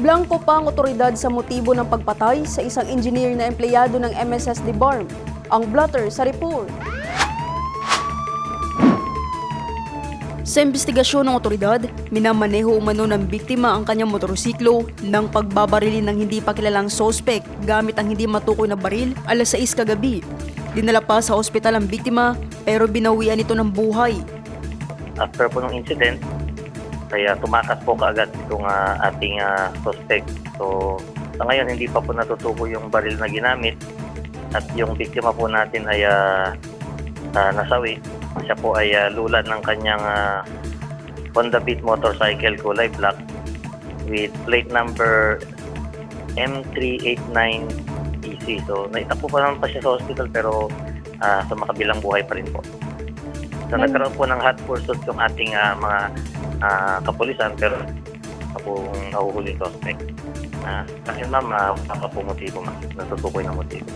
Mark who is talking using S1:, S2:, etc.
S1: Blanco pa ang otoridad sa motibo ng pagpatay sa isang engineer na empleyado ng MSS Barm. Ang blotter sa report. Sa investigasyon ng otoridad, minamaneho umano ng biktima ang kanyang motorsiklo ng pagbabarili ng hindi pa kilalang sospek gamit ang hindi matukoy na baril alas 6 kagabi. Dinala pa sa ospital ang biktima pero binawian ito ng buhay.
S2: after po ng incident, kaya tumakas po kaagad itong ah, ating ah, suspect. So, sa ngayon, hindi pa po natutuko yung baril na ginamit at yung biktima po natin ay ah, ah, nasawi. Siya po ay ah, lulad ng kanyang ah, Honda Beat motorcycle kulay black with plate number M389EC. E So, naitakbo pa naman pa siya sa hospital pero ah, sa makabilang buhay pa rin po. So,
S1: Hmm.
S2: nagkaroon po ng hot pursuit yung ating ah, mga ah, kapulisan pero ako nahuhuli suspect. Uh, kasi ma'am, uh, wala pa po motibo ma'am. Natutukoy na motibo.